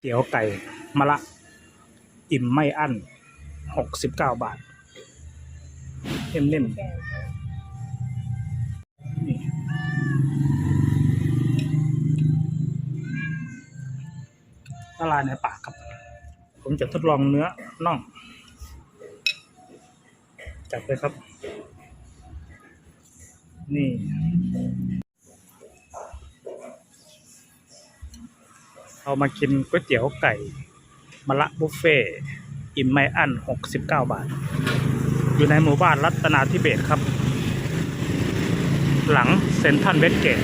เตี๋ยวไก่มะละ อิ่มไม่อั้นหกสิบเก้าบาทเน้นเน้นๆนี่ละลายในปากครับ ผมจะทดลองเนื้อน่อง จัดเลยครับ นี่ เรามากินก๋วยเตี๋ยวไก่มะละบุฟเฟ่อิ่มไม่อั้น 69 บาท อยู่ในหมู่บ้านรัตนาธิเบศครับ หลังเซ็นทรัลเวสเกต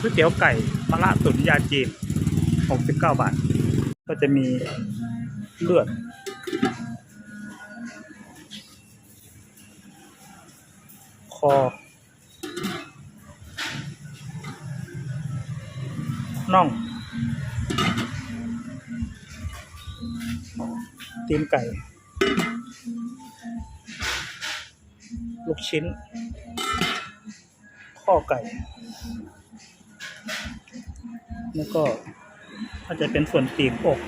ก๋วยเตี๋ยวไก่มะละตุ๋นยาจีน 69 บาท ก็จะมีเลือดคอ น่องตีนไก่ ลูกชิ้น ข้อไก่ แล้วก็อาจจะเป็นส่วนตีบอก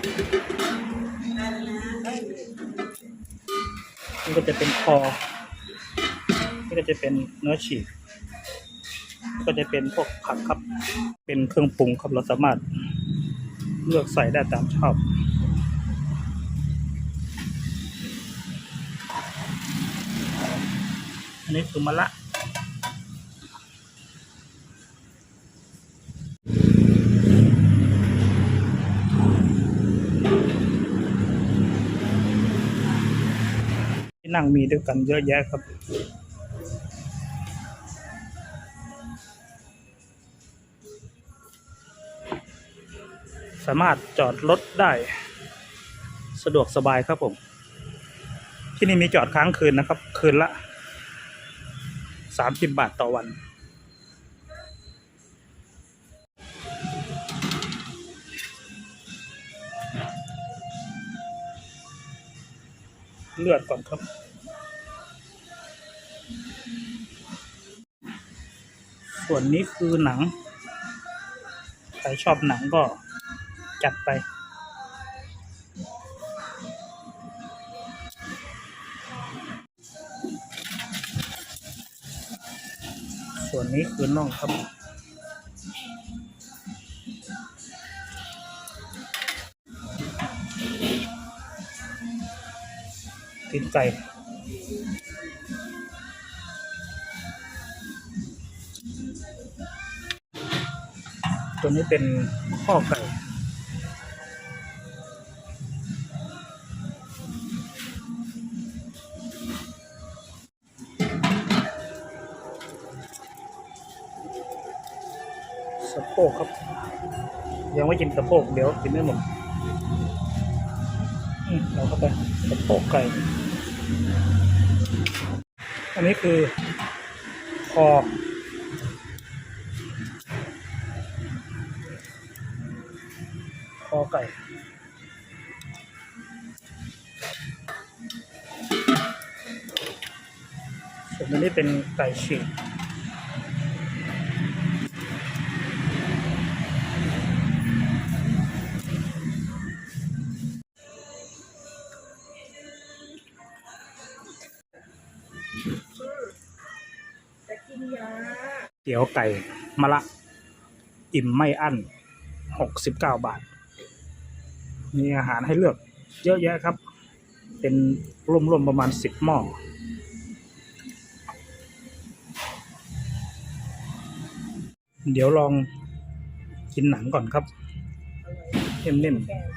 นี่ก็จะเป็นคอ นี่ก็จะเป็นเนื้อฉีก ก็จะเป็นพวกผักครับ เป็นเครื่องปรุงครับเราสามารถเลือกใส่ได้ตามชอบอันนี้คือมะละที่นั่งมีด้วยกันเยอะแยะครับ สามารถจอดรถได้ สะดวกสบายครับผม ที่นี่มีจอดค้างคืนนะครับ คืนละสามสิบบาทต่อวันเลือดก่อนครับ ส่วนนี้คือหนัง ใครชอบหนังก็ จัดไป ส่วนนี้คือน่องครับตีนไก่ตัวนี้เป็นข้อไสะโพกครับ ยังไม่กินสะโพกเดี๋ยวกินไม่หมดเราเข้าไปสะโพกไก่ อันนี้คือคอคอไก่ส่วนนี้เป็นไก่ฉีก เตี๋ยวไก่มะละ อิ่มไม่อั้นหกสิบเก้าบาท มีอาหารให้เลือกเยอะแยะครับ เป็นร่วมๆประมาณสิบหม้อเดี๋ยวลองกินหนังก่อนครับเนิ่มแกงๆ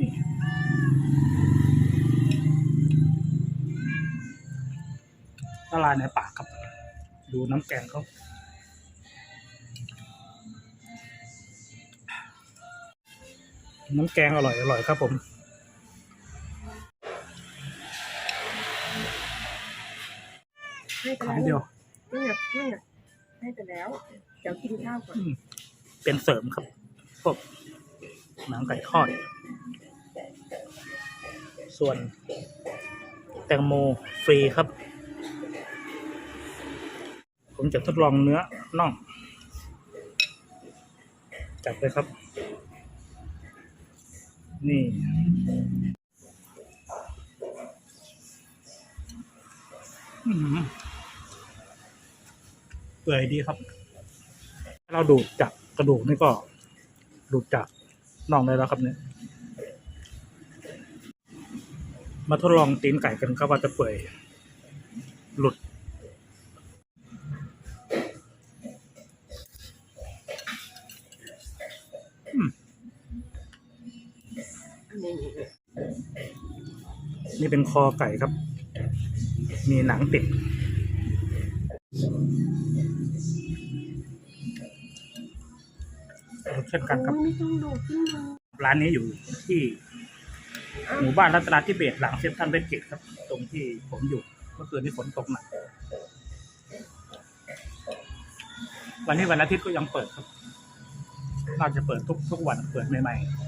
นี่ละลายในปากครับ ดูน้ำแกงเขาน้ำแกงอร่อยอร่อยครับผมให้ไปขายแล้วเดียวนี่ไงนี่ไงให้ไปแล้ว เดี๋ยวกินข้าวก่อนอืมเป็นเสริมครับ พวกหนังไก่ทอด ส่วน แตงโมฟรีครับ ผมจะทดลองเนื้อน่อง จับเลยครับ นี่ เปื่อยดีครับ เราดูดจากกระดูกนี่ก็ดูดจากน่องได้แล้วครับเนี่ยมาทดลองตีนไก่กันครับว่าจะเปื่อยหลุด นี่นี่เป็นคอไก่ครับ มีหนังติด เช่นกันครับไม่ต้องดูดขึ้นมาร้านนี้อยู่ที่ หมู่บ้านรัตนาธิเบศหลังเซ็นทรัลเวสเกตครับ ตรงที่ผมอยู่ เมื่อคืนนี้ฝนตกหนัก วันนี้วันอาทิตย์ก็ยังเปิดครับน่าจะเปิดทุกทุกวันเปิดใหม่ๆ